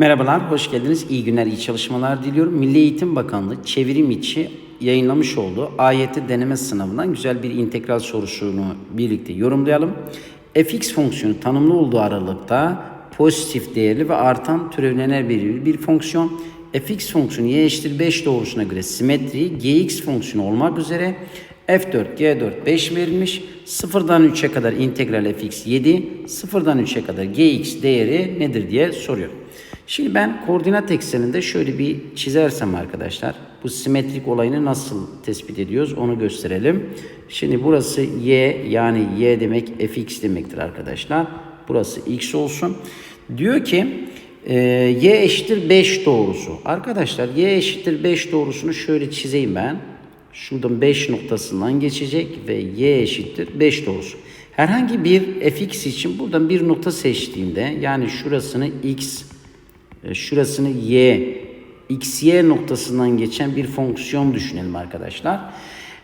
Merhabalar, hoş geldiniz. İyi günler, iyi çalışmalar diliyorum. Milli Eğitim Bakanlığı çevrim içi yayınlamış olduğu AYT deneme sınavından güzel bir integral sorusunu birlikte yorumlayalım. fx fonksiyonu tanımlı olduğu aralıkta pozitif değerli ve artan türevlener bir, bir fonksiyon. fx fonksiyonu y eşittir 5 doğrusuna göre simetri, gx fonksiyonu olmak üzere F4, G4 5 verilmiş. 0'dan 3'e kadar integral fx 7, 0'dan 3'e kadar gx değeri nedir diye soruyor. Şimdi ben koordinat ekseninde şöyle bir çizersem arkadaşlar bu simetrik olayını nasıl tespit ediyoruz onu gösterelim. Şimdi burası y yani y demek fx demektir arkadaşlar. Burası x olsun. Diyor ki e, y eşittir 5 doğrusu. Arkadaşlar y eşittir 5 doğrusunu şöyle çizeyim ben. Şuradan 5 noktasından geçecek ve y eşittir 5 doğrusu. Herhangi bir fx için buradan bir nokta seçtiğimde yani şurasını x şurasını y, xy noktasından geçen bir fonksiyon düşünelim arkadaşlar.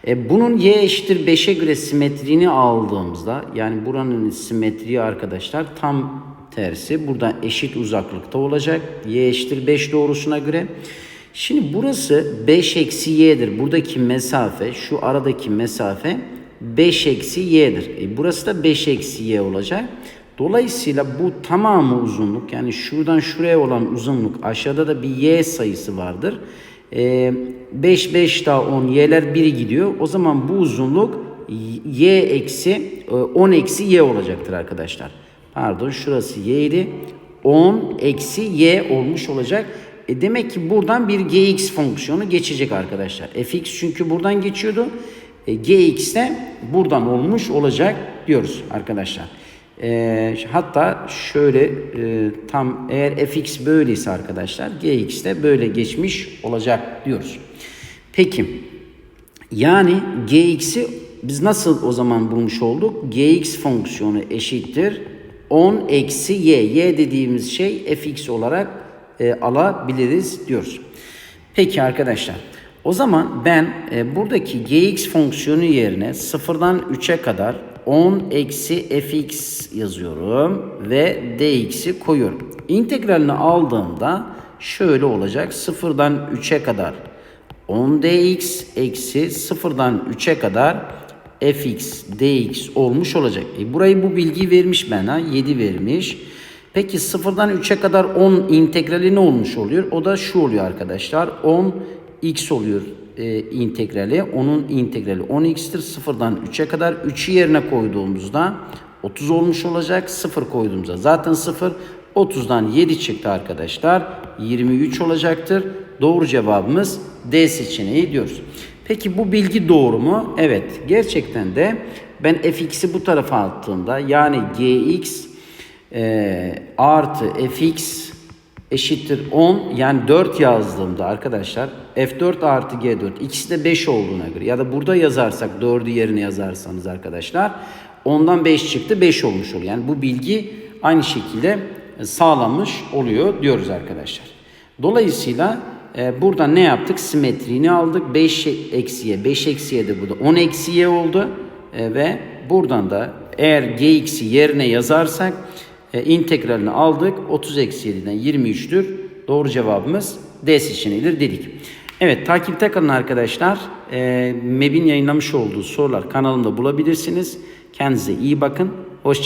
E, bunun y eşittir 5'e göre simetriğini aldığımızda yani buranın simetriği arkadaşlar tam tersi. Buradan eşit uzaklıkta olacak. y eşittir 5 doğrusuna göre. Şimdi burası 5 eksi y'dir. Buradaki mesafe, şu aradaki mesafe 5 eksi y'dir. E, burası da 5 eksi y olacak. Dolayısıyla bu tamamı uzunluk yani şuradan şuraya olan uzunluk aşağıda da bir y sayısı vardır. Ee, 5 5 daha 10 y'ler 1 gidiyor. O zaman bu uzunluk y eksi 10 eksi y olacaktır arkadaşlar. Pardon şurası y idi. 10 eksi y olmuş olacak. E demek ki buradan bir gx fonksiyonu geçecek arkadaşlar. fx çünkü buradan geçiyordu. E, gx de buradan olmuş olacak diyoruz arkadaşlar. E, hatta şöyle e, tam eğer fx böyleyse arkadaşlar gx de böyle geçmiş olacak diyoruz. Peki yani gx'i biz nasıl o zaman bulmuş olduk? gx fonksiyonu eşittir 10 eksi y. y dediğimiz şey fx olarak e, alabiliriz diyoruz. Peki arkadaşlar o zaman ben e, buradaki gx fonksiyonu yerine sıfırdan 3'e kadar 10 eksi fx yazıyorum ve dx'i koyuyorum. İntegralini aldığımda şöyle olacak. Sıfırdan 3'e kadar 10 dx eksi sıfırdan 3'e kadar fx dx olmuş olacak. E burayı bu bilgiyi vermiş bana. 7 vermiş. Peki sıfırdan 3'e kadar 10 integrali ne olmuş oluyor? O da şu oluyor arkadaşlar. 10 x oluyor e, integrali. Onun integrali 10x'tir. Sıfırdan 3'e kadar 3'ü yerine koyduğumuzda 30 olmuş olacak. 0 koyduğumuzda zaten 0. 30'dan 7 çıktı arkadaşlar. 23 olacaktır. Doğru cevabımız D seçeneği diyoruz. Peki bu bilgi doğru mu? Evet. Gerçekten de ben fx'i bu tarafa attığımda yani gx e, artı fx eşittir 10 yani 4 yazdığımda arkadaşlar f4 artı g4 ikisi de 5 olduğuna göre ya da burada yazarsak 4'ü yerine yazarsanız arkadaşlar ondan 5 çıktı 5 olmuş oluyor. Yani bu bilgi aynı şekilde sağlanmış oluyor diyoruz arkadaşlar. Dolayısıyla e, burada ne yaptık? Simetriğini aldık. 5 eksiye 5 eksiye de burada 10 eksiye oldu. E, ve buradan da eğer gx'i yerine yazarsak e, integralini aldık. 30 eksi 7'den 23'tür. Doğru cevabımız D seçeneğidir dedik. Evet takipte kalın arkadaşlar. E, MEB'in yayınlamış olduğu sorular kanalımda bulabilirsiniz. Kendinize iyi bakın. Hoşçakalın.